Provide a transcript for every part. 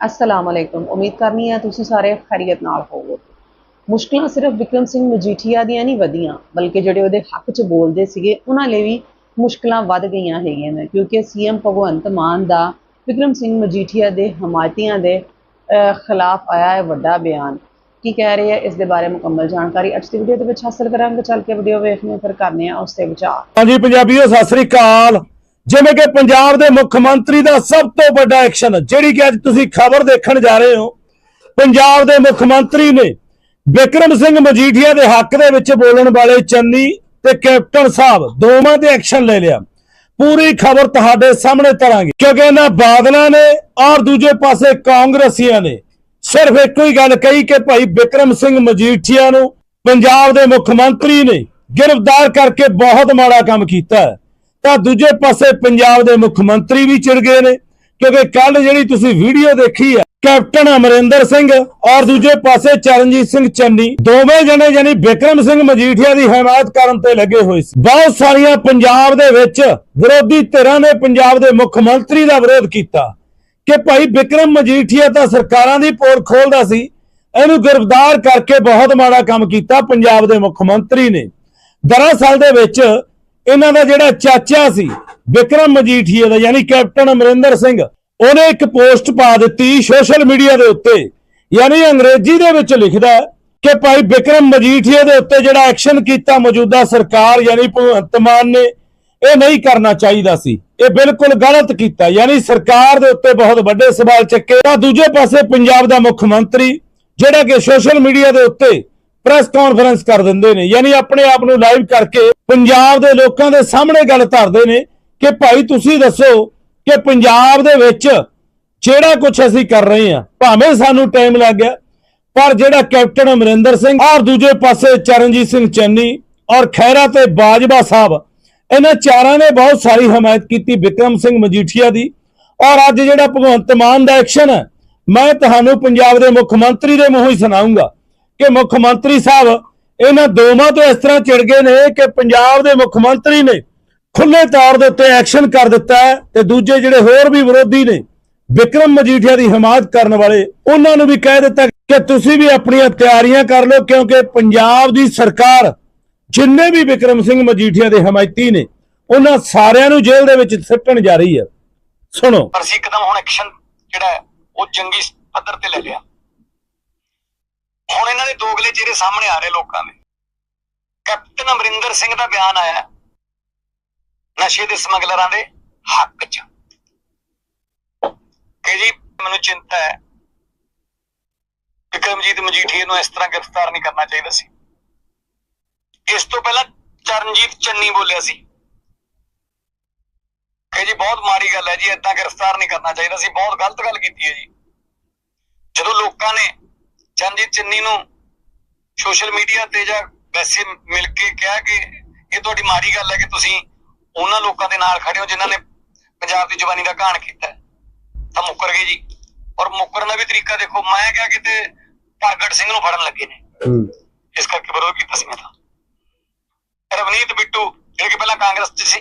ਅਸਲਾਮ ਅਲੈਕੁਮ ਉਮੀਦ ਕਰਨੀ ਹੈ ਤੁਸੀਂ ਸਾਰੇ ਖੈਰੀਅਤ ਨਾਲ ਹੋਵੋ ਮੁਸ਼ਕਲਾਂ ਸਿਰਫ ਵਿਕਰਮ ਸਿੰਘ ਮਜੀਠੀਆ ਦੀਆਂ ਨਹੀਂ ਵਧੀਆਂ ਬਲਕਿ ਜਿਹੜੇ ਉਹਦੇ ਹੱਕ 'ਚ ਬੋਲਦੇ ਸੀਗੇ ਉਹਨਾਂ ਲਈ ਵੀ ਮੁਸ਼ਕਲਾਂ ਵੱਧ ਗਈਆਂ ਹੈਗੀਆਂ ਨੇ ਕਿਉਂਕਿ ਸੀਐਮ ਭਗਵੰਤ ਮਾਨ ਦਾ ਵਿਕਰਮ ਸਿੰਘ ਮਜੀਠੀਆ ਦੇ ਹਮਾਇਤੀਆਂ ਦੇ ਅਹ, ਖਿਲਾਫ ਆਇਆ ਹੈ ਵੱਡਾ ਬਿਆਨ ਕੀ ਕਹਿ ਰਹੇ ਹੈ ਇਸ ਦੇ ਬਾਰੇ ਮੁਕੰਮਲ ਜਾਣਕਾਰੀ ਅੱਜ ਦੀ ਵੀਡੀਓ ਦੇ ਵਿੱਚ ਹਾਸਲ ਕਰਾਂਗੇ ਚੱਲ ਕੇ ਵੀਡੀਓ ਵੇਖਦੇ ਹਾਂ ਫਿਰ ਕਰਨੇ ਆ ਉਸ ਤੇ ਵਿਚਾਰ ਹਾਂਜੀ ਪੰਜਾਬੀਓ ਸਤਿ ਸ੍ਰੀ ਅਕਾਲ ਜਿਵੇਂ ਕਿ ਪੰਜਾਬ ਦੇ ਮੁੱਖ ਮੰਤਰੀ ਦਾ ਸਭ ਤੋਂ ਵੱਡਾ ਐਕਸ਼ਨ ਜਿਹੜੀ ਕਿ ਅੱਜ ਤੁਸੀਂ ਖਬਰ ਦੇਖਣ ਜਾ ਰਹੇ ਹੋ, ਪੰਜਾਬ ਦੇ ਮੁੱਖ ਮੰਤਰੀ ਨੇ ਵਿਕਰਮ ਸਿੰਘ ਮਜੀਠੀਆ ਦੇ ਹੱਕ ਦੇ ਵਿੱਚ ਬੋਲਣ ਵਾਲੇ ਚੰਨੀ ਤੇ ਕੈਪਟਨ ਸਾਹਿਬ ਦੋਵਾਂ ਤੇ ਐਕਸ਼ਨ ਲੈ ਲਿਆ। ਪੂਰੀ ਖਬਰ ਤੁਹਾਡੇ ਸਾਹਮਣੇ ਤਰਾਂਗੇ। ਕਿਉਂਕਿ ਇਹਨਾਂ ਬਾਦਲਾਂ ਨੇ ਔਰ ਦੂਜੇ ਪਾਸੇ ਕਾਂਗਰਸੀਆਂ ਨੇ ਸਿਰਫ ਇੱਕੋ ਹੀ ਗੱਲ ਕਹੀ ਕਿ ਭਾਈ ਵਿਕਰਮ ਸਿੰਘ ਮਜੀਠੀਆ ਨੂੰ ਪੰਜਾਬ ਦੇ ਮੁੱਖ ਮੰਤਰੀ ਨੇ ਗ੍ਰਿਫਤਾਰ ਕਰਕੇ ਬਹੁਤ ਮਾੜਾ ਕੰਮ ਕੀਤਾ ਹੈ। ਤਾਂ ਦੂਜੇ ਪਾਸੇ ਪੰਜਾਬ ਦੇ ਮੁੱਖ ਮੰਤਰੀ ਵੀ ਚਿੜ ਗਏ ਨੇ, ਕਿਉਂਕਿ ਕੱਲ ਜਿਹੜੀ ਤੁਸੀਂ ਵੀਡੀਓ ਦੇਖੀ ਹੈ ਕੈਪਟਨ ਅਮਰਿੰਦਰ ਸਿੰਘ ਔਰ ਦੂਜੇ ਪਾਸੇ ਚਰਨਜੀਤ ਸਿੰਘ ਚੰਨੀ, ਦੋਵੇਂ ਜਣੇ ਯਾਨੀ ਵਿਕਰਮ ਸਿੰਘ ਮਜੀਠੀਆ ਦੀ ਹਮਾਇਤ ਕਰਨ ਤੇ ਲੱਗੇ ਹੋਏ ਸੀ। ਬਹੁਤ ਸਾਰੀਆਂ ਪੰਜਾਬ ਦੇ ਵਿੱਚ ਵਿਰੋਧੀ ਧਿਰਾਂ ਨੇ ਪੰਜਾਬ ਦੇ ਮੁੱਖ ਮੰਤਰੀ ਦਾ ਵਿਰੋਧ ਕੀਤਾ ਕਿ ਭਾਈ ਵਿਕਰਮ ਮਜੀਠੀਆ ਤਾਂ ਸਰਕਾਰਾਂ ਦੀ ਪੋਲ ਖੋਲਦਾ ਸੀ, ਇਹਨੂੰ ਗ੍ਰਿਫਤਾਰ ਕਰਕੇ ਬਹੁਤ ਮਾੜਾ ਕੰਮ ਕੀਤਾ ਪੰਜਾਬ ਦੇ ਮੁੱਖ ਮੰਤਰੀ ਨੇ। ਦਰਅਸਲ ਦੇ ਵਿੱਚ ਇਹਨਾਂ ਦਾ ਜਿਹੜਾ ਚਾਚਾ ਸੀ, ਵਿਕਰਮ ਮਜੀਠੀਆ ਦਾ, ਯਾਨੀ ਕੈਪਟਨ ਅਮਰਿੰਦਰ ਸਿੰਘ, ਉਹਨੇ ਇੱਕ ਪੋਸਟ ਪਾ ਦਿੱਤੀ ਸੋਸ਼ਲ ਮੀਡੀਆ ਦੇ ਉੱਤੇ। ਯਾਨੀ ਅੰਗਰੇਜ਼ੀ ਦੇ ਵਿੱਚ ਲਿਖਦਾ ਕਿ ਭਾਈ ਵਿਕਰਮ ਮਜੀਠੀਆ ਦੇ ਉੱਤੇ ਜਿਹੜਾ ਐਕਸ਼ਨ ਕੀਤਾ, ਮੌਜੂਦਾ ਸਰਕਾਰ ਯਾਨੀ ਭਗਵੰਤ ਮਾਨ ਨੇ, ਇਹ ਨਹੀਂ ਕਰਨਾ ਚਾਹੀਦਾ ਸੀ। ਇਹ ਬਿਲਕੁਲ ਗਲਤ ਕੀਤਾ। ਯਾਨੀ ਸਰਕਾਰ ਦੇ ਉੱਤੇ ਬਹੁਤ ਵੱਡੇ ਸਵਾਲ ਚੱਕੇ। ਤਾਂ ਦੂਜੇ ਪਾਸੇ ਪੰਜਾਬ ਦਾ ਮੁੱਖ ਮੰਤਰੀ, ਜਿਹੜਾ ਕਿ ਸੋਸ਼ਲ ਮੀਡੀਆ ਦੇ ਉੱਤੇ ਪ੍ਰੈਸ ਕਾਨਫਰੰਸ ਕਰ ਦਿੰਦੇ ਨੇ। ਯਾਨੀ ਆਪਣੇ ਆਪ ਨੂੰ ਲਾਈਵ ਕਰਕੇ ਪੰਜਾਬ ਦੇ ਲੋਕਾਂ ਦੇ ਸਾਹਮਣੇ ਗੱਲ ਧਰਦੇ ਨੇ ਕਿ ਭਾਈ ਤੁਸੀਂ ਦੱਸੋ ਕਿ ਪੰਜਾਬ ਦੇ ਵਿੱਚ ਜਿਹੜਾ ਕੁਝ ਅਸੀਂ ਕਰ ਰਹੇ ਹਾਂ, ਭਾਵੇਂ ਸਾਨੂੰ ਟਾਈਮ ਲੱਗ ਗਿਆ, ਪਰ ਜਿਹੜਾ ਕੈਪਟਨ ਅਮਰਿੰਦਰ ਸਿੰਘ ਔਰ ਦੂਜੇ ਪਾਸੇ ਚਰਨਜੀਤ ਸਿੰਘ ਚੰਨੀ ਔਰ ਖੈਰਾ ਤੇ ਬਾਜਵਾ ਸਾਹਿਬ, ਇਹਨਾਂ ਚਾਰਾਂ ਨੇ ਬਹੁਤ ਸਾਰੀ ਹਮਾਇਤ ਕੀਤੀ ਵਿਕਰਮ ਸਿੰਘ ਮਜੀਠੀਆ ਦੀ। ਔਰ ਅੱਜ ਜਿਹੜਾ ਭਗਵੰਤ ਮਾਨ ਦਾ ਐਕਸ਼ਨ ਹੈ, ਮੈਂ ਤੁਹਾਨੂੰ ਪੰਜਾਬ ਦੇ ਮੁੱਖ ਮੰਤਰੀ ਦੇ ਮੂੰਹੋਂ ਹੀ ਸੁਣਾਉਂਗਾ ਕਿ ਮੁੱਖ ਮੰਤਰੀ ਸਾਹਿਬ, ਇਹਨਾਂ ਦੋਵਾਂ ਤੋਂ ਇਸ ਤਰ੍ਹਾਂ ਚਿੜ ਗਏ ਨੇ ਕਿ ਪੰਜਾਬ ਦੇ ਮੁੱਖ ਮੰਤਰੀ ਨੇ ਖੁੱਲੇ ਤੌਰ ਦੇ ਉੱਤੇ ਐਕਸ਼ਨ ਕਰ ਦਿੱਤਾ ਤੇ ਦੂਜੇ ਜਿਹੜੇ ਹੋਰ ਵੀ ਵਿਰੋਧੀ ਨੇ, ਵਿਕਰਮ ਮਜੀਠੀਆ ਦੀ ਹਮਾਇਤ ਕਰਨ ਵਾਲੇ, ਉਹਨਾਂ ਨੂੰ ਵੀ ਕਹਿ ਦਿੱਤਾ ਕਿ ਤੁਸੀਂ ਵੀ ਆਪਣੀਆਂ ਤਿਆਰੀਆਂ ਕਰ ਲਓ ਕਿਉਂਕਿ ਪੰਜਾਬ ਦੀ ਸਰਕਾਰ ਜਿੰਨੇ ਵੀ ਵਿਕਰਮ ਸਿੰਘ ਮਜੀਠੀਆ ਦੇ ਹਮਾਇਤੀ ਨੇ, ਉਹਨਾਂ ਸਾਰਿਆਂ ਨੂੰ ਜੇਲ੍ਹ ਦੇ ਵਿੱਚ ਸਿੱਟਣ ਜਾ ਰਹੀ ਹੈ। ਸੁਣੋ। ਅਸੀਂ ਇੱਕਦਮ ਹੁਣ ਐਕਸ਼ਨ ਜਿਹੜਾ ਉਹ ਚੰਗੀ ਪੱਧਰ ਤੇ ਲੈ ਲਿਆ। ਹੁਣ ਇਹਨਾਂ ਦੇ ਦੋਗਲੇ ਚਿਹਰੇ ਸਾਹਮਣੇ ਆ ਰਹੇ ਲੋਕਾਂ ਦੇ। ਕੈਪਟਨ ਅਮਰਿੰਦਰ ਸਿੰਘ ਦਾ ਬਿਆਨ ਆਇਆ ਨਸ਼ੇ ਦੇ ਸਮਗਲਰਾਂ ਦੇ ਹੱਕ 'ਚ। ਕਿ ਜੀ, ਮੈਨੂੰ ਚਿੰਤਾ ਹੈ ਵਿਕਰਮਜੀਤ ਮਜੀਠੀਏ ਨੂੰ ਇਸ ਤਰ੍ਹਾਂ ਗ੍ਰਿਫਤਾਰ ਨਹੀਂ ਕਰਨਾ ਚਾਹੀਦਾ ਸੀ। ਇਸ ਤੋਂ ਪਹਿਲਾਂ ਚਰਨਜੀਤ ਚੰਨੀ ਬੋਲਿਆ ਸੀ ਕਿ ਜੀ, ਬਹੁਤ ਮਾੜੀ ਗੱਲ ਹੈ ਜੀ, ਏਦਾਂ ਗ੍ਰਿਫਤਾਰ ਨਹੀਂ ਕਰਨਾ ਚਾਹੀਦਾ ਸੀ, ਬਹੁਤ ਗਲਤ ਗੱਲ ਕੀਤੀ ਹੈ ਜੀ। ਜਦੋਂ ਲੋਕਾਂ ਨੇ ਚੰਦੀ ਚੰਨੀ ਨੂੰ ਸੋਸ਼ਲ ਮੀਡੀਆ ਤੇ ਜਾਂ ਵੈਸੇ ਮਿਲ ਕੇ ਕਿਹਾ ਕਿ ਇਹ ਤੁਹਾਡੀ ਮਾੜੀ ਗੱਲ ਹੈ ਕਿ ਤੁਸੀਂ ਉਹਨਾਂ ਲੋਕਾਂ ਦੇ ਨਾਲ ਖੜੇ ਹੋ ਜਿਨ੍ਹਾਂ ਨੇ ਪੰਜਾਬ ਦੀ ਜਵਾਨੀ ਦਾ ਘਾਣ ਕੀਤਾ ਤਾਂ ਮੁੱਕਰ ਗਏ ਜੀ। ਔਰ ਮੁੱਕਰਨ ਦਾ ਵੀ ਤਰੀਕਾ ਦੇਖੋ ਮੈਂ ਕਿਹਾ ਕਿਤੇ ਭਗਤ ਸਿੰਘ ਨੂੰ ਫੜਨ ਲੱਗੇ ਨੇ। ਇਸ ਕਰਕੇ ਵਿਰੋਧ ਕੀਤਾ ਸੀ ਮੈਂ ਤਾਂ। ਰਵਨੀਤ ਬਿੱਟੂ ਜਿਹੜੇ ਕਿ ਪਹਿਲਾਂ ਕਾਂਗਰਸ 'ਚ ਸੀ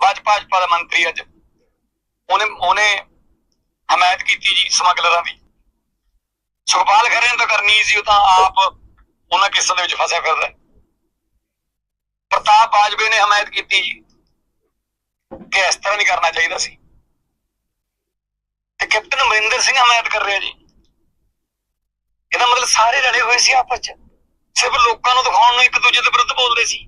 ਬਾਜ ਭਾਜਪਾ ਦਾ ਮੰਤਰੀ ਅੱਜ। ਉਹਨੇ ਉਹਨੇ ਹਮਾਇਤ ਕੀਤੀ ਜੀ ਸਮਗਲਰਾਂ ਦੀ। ਸੁਖਪਾਲ ਖਰੇ ਨੇ ਤਾਂ ਕਰਨੀ ਸੀ, ਉਹ ਤਾਂ ਆਪ ਉਹਨਾਂ ਕਿਸਾਂ ਦੇ ਵਿੱਚ ਫਸਿਆ ਫਿਰਦਾ ਪ੍ਰਤਾਪ ਬਾਜਵੇ ਨੇ ਹਮਾਇਤ ਕੀਤੀ ਕਿ ਇਸ ਤਰ੍ਹਾਂ ਨਹੀਂ ਕਰਨਾ ਚਾਹੀਦਾ ਸੀ। ਤੇ ਕੈਪਟਨ ਅਮਰਿੰਦਰ ਸਿੰਘ ਹਮਾਇਤ ਕਰ ਰਿਹਾ ਜੀ। ਇਹਦਾ ਮਤਲਬ ਸਾਰੇ ਰਲੇ ਹੋਏ ਸੀ ਆਪਸ ਚ। ਸਿਰਫ ਲੋਕਾਂ ਨੂੰ ਦਿਖਾਉਣ ਨੂੰ ਇੱਕ ਦੂਜੇ ਦੇ ਵਿਰੁੱਧ ਬੋਲਦੇ ਸੀ।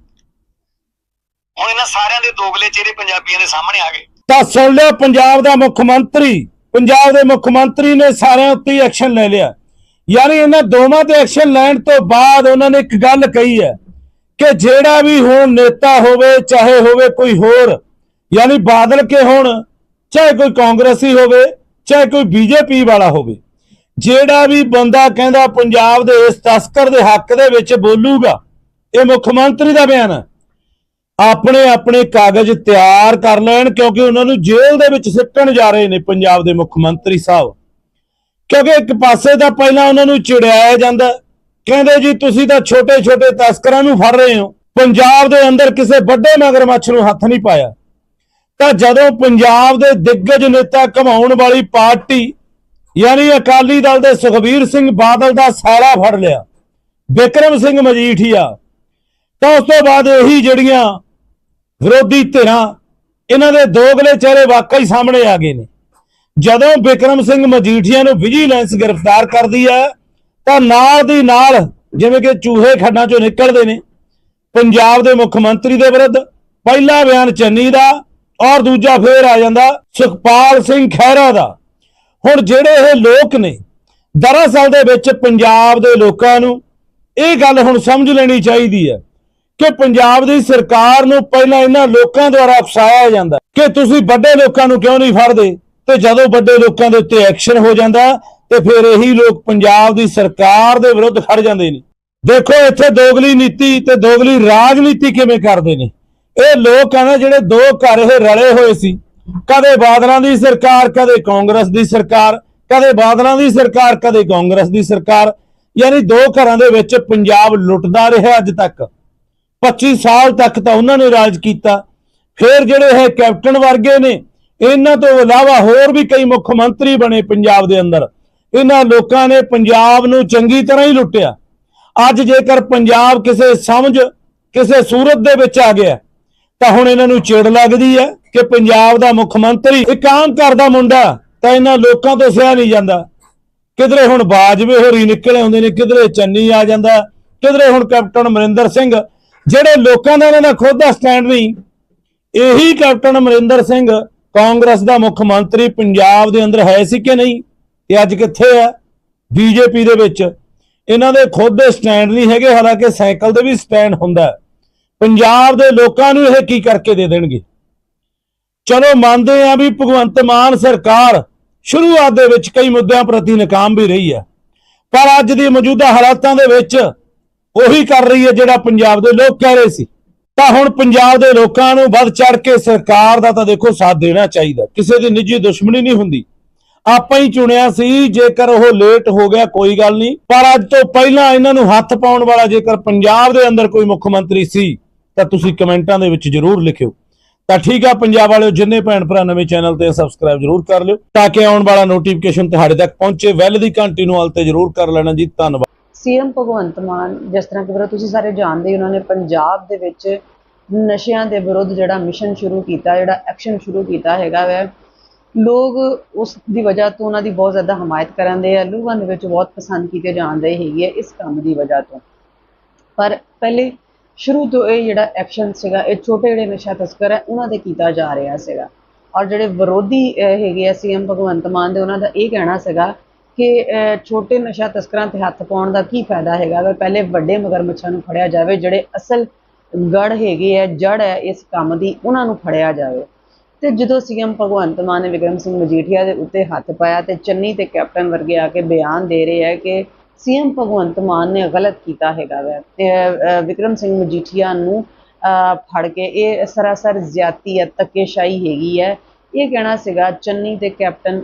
ਹੁਣ ਇਹਨਾਂ ਸਾਰਿਆਂ ਦੇ ਦੋਗਲੇ ਚਿਹਰੇ ਪੰਜਾਬੀਆਂ ਦੇ ਸਾਹਮਣੇ ਆ ਗਏ। ਤਾਂ ਸੁਣ ਲਿਆ ਪੰਜਾਬ ਦਾ ਮੁੱਖ ਮੰਤਰੀ, ਪੰਜਾਬ ਦੇ ਮੁੱਖ ਮੰਤਰੀ ਨੇ ਸਾਰਿਆਂ ਉੱਤੇ ਐਕਸ਼ਨ ਲੈ ਲਿਆ। ਯਾਨੀ ਇਹਨਾਂ ਦੋਵਾਂ ਤੇ ਐਕਸ਼ਨ ਲੈਣ ਤੋਂ ਬਾਅਦ ਉਹਨਾਂ ਨੇ ਇੱਕ ਗੱਲ ਕਹੀ ਹੈ ਕਿ ਜਿਹੜਾ ਵੀ ਹੁਣ ਨੇਤਾ ਹੋਵੇ, ਚਾਹੇ ਹੋਵੇ ਕੋਈ ਹੋਰ, ਯਾਨੀ ਬਾਦਲ ਕੇ ਹੋਣ, ਚਾਹੇ ਕੋਈ ਕਾਂਗਰਸੀ ਹੋਵੇ, ਚਾਹੇ ਕੋਈ ਬੀਜੇਪੀ ਵਾਲਾ ਹੋਵੇ, ਜਿਹੜਾ ਵੀ ਬੰਦਾ ਕਹਿੰਦਾ ਪੰਜਾਬ ਦੇ ਇਸ ਤਸਕਰ ਦੇ ਹੱਕ ਦੇ ਵਿੱਚ ਬੋਲੂਗਾ, ਇਹ ਮੁੱਖ ਮੰਤਰੀ ਦਾ ਬਿਆਨ ਹੈ। ਆਪਣੇ ਆਪਣੇ ਕਾਗਜ਼ ਤਿਆਰ ਕਰ ਲੈਣ ਕਿਉਂਕਿ ਉਹਨਾਂ ਨੂੰ ਜੇਲ੍ਹ ਦੇ ਵਿੱਚ ਸਿੱਟਣ ਜਾ ਰਹੇ ਨੇ ਪੰਜਾਬ ਦੇ ਮੁੱਖ ਮੰਤਰੀ ਸਾਹਿਬ। ਕਿਉਂਕਿ ਇੱਕ ਪਾਸੇ ਤਾਂ ਪਹਿਲਾਂ ਉਹਨਾਂ ਨੂੰ ਚਿੜਾਇਆ ਜਾਂਦਾ। ਕਹਿੰਦੇ ਜੀ, ਤੁਸੀਂ ਤਾਂ ਛੋਟੇ-ਛੋਟੇ ਤਸਕਰਾਂ ਨੂੰ ਫੜ ਰਹੇ ਹੋ। ਪੰਜਾਬ ਦੇ ਅੰਦਰ ਕਿਸੇ ਵੱਡੇ ਮਗਰਮੱਛ ਨੂੰ ਹੱਥ ਨਹੀਂ ਪਾਇਆ। ਤਾਂ ਜਦੋਂ ਪੰਜਾਬ ਦੇ ਦਿੱਗਜ ਨੇਤਾ ਕਮਾਉਣ ਵਾਲੀ ਪਾਰਟੀ, ਯਾਨੀ ਅਕਾਲੀ ਦਲ ਦੇ ਸੁਖਬੀਰ ਸਿੰਘ ਬਾਦਲ ਦਾ ਸਾਲਾ ਫੜ ਲਿਆ ਬਿਕਰਮ ਸਿੰਘ ਮਜੀਠੀਆ, ਤਾਂ ਉਸ ਤੋਂ ਬਾਅਦ ਇਹੀ ਜਿਹੜੀਆਂ ਵਿਰੋਧੀ ਧਿਰਾਂ, ਇਹਨਾਂ ਦੇ ਦੋਗਲੇ ਚਿਹਰੇ ਵਾਕਈ ਸਾਹਮਣੇ ਆ ਗਏ ਨੇ। ਜਦੋਂ ਵਿਕਰਮ ਸਿੰਘ ਮਜੀਠੀਆ ਨੂੰ ਵਿਜੀਲੈਂਸ ਗ੍ਰਿਫਤਾਰ ਕਰਦੀ ਹੈ ਤਾਂ ਨਾਲ ਦੀ ਨਾਲ ਜਿਵੇਂ ਕਿ ਚੂਹੇ ਖੱਡਾਂ ਚੋਂ ਨਿਕਲਦੇ ਨੇ, ਪੰਜਾਬ ਦੇ ਮੁੱਖ ਮੰਤਰੀ ਦੇ ਵਿਰੁੱਧ ਪਹਿਲਾ ਬਿਆਨ ਚੰਨੀ ਦਾ ਔਰ ਦੂਜਾ ਫੇਰ ਆ ਜਾਂਦਾ ਸੁਖਪਾਲ ਸਿੰਘ ਖਹਿਰਾ ਦਾ। ਹੁਣ ਜਿਹੜੇ ਇਹ ਲੋਕ ਨੇ, ਦਰਅਸਲ ਦੇ ਵਿੱਚ ਪੰਜਾਬ ਦੇ ਲੋਕਾਂ ਨੂੰ ਇਹ ਗੱਲ ਹੁਣ ਸਮਝ ਲੈਣੀ ਚਾਹੀਦੀ ਹੈ ਕਿ ਪੰਜਾਬ ਦੀ ਸਰਕਾਰ ਨੂੰ ਪਹਿਲਾਂ ਇਹਨਾਂ ਲੋਕਾਂ ਦੁਆਰਾ ਫਸਾਇਆ ਜਾਂਦਾ, ਕਿ ਤੁਸੀਂ ਵੱਡੇ ਲੋਕਾਂ ਨੂੰ ਕਿਉਂ ਨਹੀਂ ਫੜਦੇ? ਤੇ ਜਦੋਂ ਵੱਡੇ ਲੋਕਾਂ ਦੇ ਉੱਤੇ ਐਕਸ਼ਨ ਹੋ ਜਾਂਦਾ, ਤੇ ਫਿਰ ਇਹੀ ਲੋਕ ਪੰਜਾਬ ਦੀ ਸਰਕਾਰ ਦੇ ਵਿਰੁੱਧ ਖੜ ਜਾਂਦੇ ਨੇ। ਦੇਖੋ, ਇੱਥੇ ਦੋਗਲੀ ਨੀਤੀ ਤੇ ਦੋਗਲੀ ਰਾਜਨੀਤੀ ਕਿਵੇਂ ਕਰਦੇ ਨੇ? ਇਹ ਲੋਕ ਆ ਨਾ, ਜਿਹੜੇ ਦੋ ਘਰ ਇਹ ਰਲੇ ਹੋਏ ਸੀ। ਕਦੇ ਬਾਦਲਾਂ ਦੀ ਸਰਕਾਰ, ਕਦੇ ਕਾਂਗਰਸ ਦੀ ਸਰਕਾਰ, ਕਦੇ ਬਾਦਲਾਂ ਦੀ ਸਰਕਾਰ, ਕਦੇ ਕਾਂਗਰਸ ਦੀ ਸਰਕਾਰ। ਯਾਨੀ ਦੋ ਘਰਾਂ ਦੇ ਵਿੱਚ ਪੰਜਾਬ ਲੁੱਟਦਾ ਰਿਹਾ ਅੱਜ ਤੱਕ। 25 ਸਾਲ ਤੱਕ ਤਾਂ ਉਹਨਾਂ ਨੇ ਰਾਜ ਕੀਤਾ। ਫਿਰ ਜਿਹੜੇ ਇਹ ਕੈਪਟਨ ਵਰਗੇ ਨੇ ਇਹਨਾਂ ਤੋਂ ਇਲਾਵਾ ਹੋਰ ਵੀ ਕਈ ਮੁੱਖ ਮੰਤਰੀ ਬਣੇ ਪੰਜਾਬ ਦੇ ਅੰਦਰ। ਇਹਨਾਂ ਲੋਕਾਂ ਨੇ ਪੰਜਾਬ ਨੂੰ ਚੰਗੀ ਤਰ੍ਹਾਂ ਹੀ ਲੁੱਟਿਆ। ਅੱਜ ਜੇਕਰ ਪੰਜਾਬ ਕਿਸੇ ਸਮਝ, ਕਿਸੇ ਸੂਰਤ ਦੇ ਵਿੱਚ ਆ ਗਿਆ, ਤਾਂ ਹੁਣ ਇਹਨਾਂ ਨੂੰ ਚਿੜ ਲੱਗਦੀ ਹੈ ਕਿ ਪੰਜਾਬ ਦਾ ਮੁੱਖ ਮੰਤਰੀ ਇੱਕ ਆਮ ਘਰ ਦਾ ਮੁੰਡਾ ਤਾਂ ਇਹਨਾਂ ਲੋਕਾਂ ਤੋਂ ਸਿਆ ਨਹੀਂ ਜਾਂਦਾ। ਕਿਧਰੇ ਹੁਣ ਬਾਜਵੇ ਹੋਰੀ ਨਿਕਲੇ ਆਉਂਦੇ ਨੇ, ਕਿਧਰੇ ਚੰਨੀ ਆ ਜਾਂਦਾ, ਕਿਧਰੇ ਹੁਣ ਕੈਪਟਨ ਅਮਰਿੰਦਰ ਸਿੰਘ। ਜਿਹੜੇ ਲੋਕਾਂ ਦਾ ਇਹਨਾਂ ਦਾ ਖੁਦ ਦਾ ਸਟੈਂਡ ਨਹੀਂ, ਇਹੀ ਕੈਪਟਨ ਅਮਰਿੰਦਰ ਸਿੰਘ ਕਾਂਗਰਸ ਦਾ ਮੁੱਖ ਮੰਤਰੀ ਪੰਜਾਬ ਦੇ ਅੰਦਰ ਹੈ ਸੀ ਕਿ ਨਹੀਂ? ਤੇ ਅੱਜ ਕਿੱਥੇ ਹੈ? ਬੀਜੇਪੀ ਦੇ ਵਿੱਚ। ਇਹਨਾਂ ਦੇ ਖੁਦ ਦੇ ਸਟੈਂਡ ਨਹੀਂ ਹੈਗੇ, ਹਾਲਾਂਕਿ ਸਾਈਕਲ ਦੇ ਵੀ ਸਟੈਂਡ ਹੁੰਦਾ ਹੈ। ਪੰਜਾਬ ਦੇ ਲੋਕਾਂ ਨੂੰ ਇਹ ਕੀ ਕਰਕੇ ਦੇ ਦੇਣਗੇ? ਚਲੋ, ਮੰਨਦੇ ਆ ਵੀ ਭਗਵੰਤ ਮਾਨ ਸਰਕਾਰ ਸ਼ੁਰੂਆਤ ਦੇ ਵਿੱਚ ਕਈ ਮੁੱਦਿਆਂ ਪ੍ਰਤੀ ਨਾਕਾਮ ਵੀ ਰਹੀ ਹੈ। ਪਰ ਅੱਜ ਦੀ ਮੌਜੂਦਾ ਹਾਲਾਤਾਂ ਦੇ ਵਿੱਚ ਉਹੀ ਕਰ ਰਹੀ ਹੈ ਜਿਹੜਾ ਪੰਜਾਬ ਦੇ ਲੋਕ ਕਹਿ ਰਹੇ ਸੀ। ਤਾਂ ਹੁਣ ਪੰਜਾਬ ਦੇ ਲੋਕਾਂ ਨੂੰ ਵੱਧ ਚੜ ਕੇ ਸਰਕਾਰ ਦਾ ਤਾਂ ਦੇਖੋ ਸਾਥ ਦੇਣਾ ਚਾਹੀਦਾ। ਕਿਸੇ ਦੀ ਨਿੱਜੀ ਦੁਸ਼ਮਣੀ ਨਹੀਂ ਹੁੰਦੀ। ਆਪਾਂ ਹੀ ਚੁਣਿਆ ਸੀ, ਜੇਕਰ ਉਹ ਲੇਟ ਹੋ ਗਿਆ, ਕੋਈ ਗੱਲ ਨਹੀਂ। ਪਰ ਅੱਜ ਤੋਂ ਪਹਿਲਾਂ ਇਹਨਾਂ ਨੂੰ ਹੱਥ ਪਾਉਣ ਵਾਲਾ ਜੇਕਰ ਪੰਜਾਬ ਦੇ ਅੰਦਰ ਕੋਈ ਮੁੱਖ ਮੰਤਰੀ ਸੀ, ਤਾਂ ਤੁਸੀਂ ਕਮੈਂਟਾਂ ਦੇ ਵਿੱਚ ਜਰੂਰ ਲਿਖਿਓ। ਤਾਂ ਠੀਕ ਆ, ਪੰਜਾਬ ਵਾਲਿਓ, ਜਿੰਨੇ ਭੈਣ ਭਰਾ ਨਵੇਂ ਚੈਨਲ ਤੇ ਸਬਸਕ੍ਰਾਈਬ ਜਰੂਰ ਕਰ ਲਿਓ, ਤਾਂ ਕਿ ਆਉਣ ਵਾਲਾ ਨੋਟੀਫਿਕੇਸ਼ਨ ਤੁਹਾਡੇ ਤੱਕ ਪਹੁੰਚੇ। ਵੈਲ ਦੀ ਘੰਟੀ ਨੂੰ ਹਾਲ ਤੇ ਜਰੂਰ ਕਰ ਲੈਣਾ ਜੀ। ਧੰਨਵਾਦ। ਸੀਐਮ ਭਗਵੰਤ ਮਾਨ, ਜਿਸ ਤਰ੍ਹਾਂ ਕਿ ਵੀਰੋ ਤੁਸੀਂ ਸਾਰੇ ਜਾਣਦੇ ਹੀ ਉਹਨਾਂ ਨੇ ਪੰਜਾਬ ਦੇ ਵਿੱਚ ਨਸ਼ਿਆਂ ਦੇ ਵਿਰੁੱਧ ਜਿਹੜਾ ਮਿਸ਼ਨ ਸ਼ੁਰੂ ਕੀਤਾ, ਜਿਹੜਾ ਐਕਸ਼ਨ ਸ਼ੁਰੂ ਕੀਤਾ ਹੈਗਾ ਵੈ। ਲੋਕ ਉਸ ਦੀ ਵਜ੍ਹਾ ਤੋਂ ਉਹਨਾਂ ਦੀ ਬਹੁਤ ਜ਼ਿਆਦਾ ਹਮਾਇਤ ਕਰਦੇ ਆ ਲੋਕਾਂ ਦੇ ਵਿੱਚ ਬਹੁਤ ਪਸੰਦ ਕੀਤੇ ਜਾਂਦੇ ਹੈਗੇ ਆ ਇਸ ਕੰਮ ਦੀ ਵਜ੍ਹਾ ਤੋਂ। ਪਰ ਪਹਿਲੇ ਸ਼ੁਰੂ ਤੋਂ ਇਹ ਜਿਹੜਾ ਐਕਸ਼ਨ ਸੀਗਾ, ਇਹ ਛੋਟੇ ਜਿਹੜੇ ਨਸ਼ਾ ਤਸਕਰ ਹੈ ਉਹਨਾਂ ਤੇ ਕੀਤਾ ਜਾ ਰਿਹਾ ਸੀਗਾ। ਔਰ ਜਿਹੜੇ ਵਿਰੋਧੀ ਹੈਗੇ ਆ ਸੀਐਮ ਭਗਵੰਤ ਮਾਨ ਦੇ, ਉਹਨਾਂ ਦਾ ਇਹ ਕਹਿਣਾ ਸੀਗਾ ਕਿ ਛੋਟੇ ਨਸ਼ਾ ਤਸਕਰਾਂ ਤੇ ਹੱਥ ਪਾਉਣ ਦਾ ਕੀ ਫਾਇਦਾ ਹੈਗਾ? ਵਾ ਪਹਿਲੇ ਵੱਡੇ ਮਗਰਮੱਛਾਂ ਨੂੰ ਫੜਿਆ ਜਾਵੇ, ਜਿਹੜੇ ਅਸਲ ਗੜ ਹੈਗੇ ਆ, ਜੜ ਹੈ, ਇਸ ਕੰਮ ਦੀ ਉਹਨਾਂ ਨੂੰ ਫੜਿਆ ਜਾਵੇ। ਤੇ ਜਦੋਂ ਸੀਐਮ ਭਗਵੰਤ ਮਾਨ ਨੇ ਵਿਕਰਮ ਸਿੰਘ ਮਜੀਠੀਆ ਦੇ ਉੱਤੇ ਹੱਥ ਪਾਇਆ ਤੇ ਚੰਨੀ ਤੇ ਕੈਪਟਨ ਵਰਗੇ ਆ ਕੇ ਬਿਆਨ ਦੇ ਰਹੇ ਹੈ ਕਿ ਸੀਐਮ ਭਗਵੰਤ ਮਾਨ ਨੇ ਗਲਤ ਕੀਤਾ ਹੈਗਾ ਵੈ। ਤੇ ਵਿਕਰਮ ਸਿੰਘ ਮਜੀਠੀਆ ਨੂੰ ਫੜ ਕੇ ਇਹ ਸਰਾਸਰ ਜ਼ਿਆਤੀ ਹੈ ਧੱਕੇਸ਼ਾਹੀ ਹੈਗੀ ਹੈ ਇਹ ਕਹਿਣਾ ਸੀਗਾ ਚੰਨੀ ਤੇ ਕੈਪਟਨ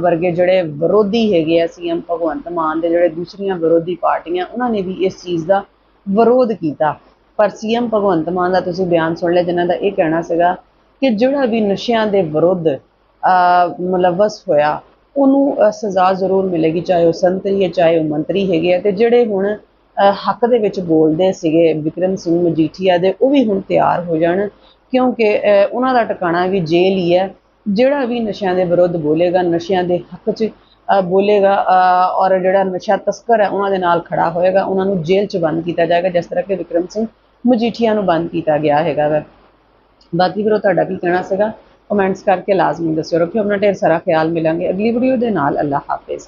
ਵਰਗੇ ਜਿਹੜੇ ਵਿਰੋਧੀ ਹੈਗੇ ਆ ਸੀਐਮ ਭਗਵੰਤ ਮਾਨ ਦੇ ਜਿਹੜੇ ਦੂਸਰੀਆਂ ਵਿਰੋਧੀ ਪਾਰਟੀਆਂ ਉਹਨਾਂ ਨੇ ਵੀ ਇਸ ਚੀਜ਼ ਦਾ ਵਿਰੋਧ ਕੀਤਾ। ਪਰ ਸੀਐਮ ਭਗਵੰਤ ਮਾਨ ਦਾ ਤੁਸੀਂ ਬਿਆਨ ਸੁਣ ਲਿਆ ਜਿਨ੍ਹਾਂ ਦਾ ਇਹ ਕਹਿਣਾ ਸੀਗਾ ਕਿ ਜਿਹੜਾ ਵੀ ਨਸ਼ਿਆਂ ਦੇ ਵਿਰੁੱਧ ਅਹ, ਮੁਲਵਸ ਹੋਇਆ ਉਹਨੂੰ ਸਜ਼ਾ ਜ਼ਰੂਰ ਮਿਲੇਗੀ ਚਾਹੇ ਉਹ ਸੰਤਰੀ ਹੈ ਚਾਹੇ ਉਹ ਮੰਤਰੀ ਹੈਗੇ ਆ। ਤੇ ਜਿਹੜੇ ਹੁਣ ਹੱਕ ਦੇ ਵਿੱਚ ਬੋਲਦੇ ਸੀਗੇ ਵਿਕਰਮ ਸਿੰਘ ਮਜੀਠੀਆ ਦੇ ਉਹ ਵੀ ਹੁਣ ਤਿਆਰ ਹੋ ਜਾਣ ਕਿਉਂਕਿ ਉਹਨਾਂ ਦਾ ਟਿਕਾਣਾ ਵੀ ਜੇਲ੍ਹ ਹੀ ਹੈ। ਜਿਹੜਾ ਵੀ ਨਸ਼ਿਆਂ ਦੇ ਵਿਰੁੱਧ ਬੋਲੇਗਾ, ਨਸ਼ਿਆਂ ਦੇ ਹੱਕ 'ਚ ਬੋਲੇਗਾ ਔਰ ਜਿਹੜਾ ਨਸ਼ਾ ਤਸਕਰ ਹੈ, ਉਹਨਾਂ ਦੇ ਨਾਲ ਖੜਾ ਹੋਏਗਾ, ਉਹਨਾਂ ਨੂੰ ਜੇਲ੍ਹ 'ਚ ਬੰਦ ਕੀਤਾ ਜਾਏਗਾ, ਜਿਸ ਤਰ੍ਹਾਂ ਕਿ ਵਿਕਰਮ ਸਿੰਘ ਮਜੀਠੀਆ ਨੂੰ ਬੰਦ ਕੀਤਾ ਗਿਆ ਹੈਗਾ ਵਾ। ਬਾਕੀ ਵੀਰੋ, ਤੁਹਾਡਾ ਕੀ ਕਹਿਣਾ ਸੀਗਾ? ਕਮੈਂਟਸ ਕਰਕੇ ਲਾਜ਼ਮੀ ਦੱਸਿਓ, ਰੱਖਿਓ, ਆਪਣਾ ਢੇਰ ਸਾਰਾ ਖਿਆਲ ਮਿਲਾਂਗੇ ਅਗਲੀ ਵੀਡੀਓ ਦੇ ਨਾਲ ਅੱਲਾ ਹਾਫਿਜ਼।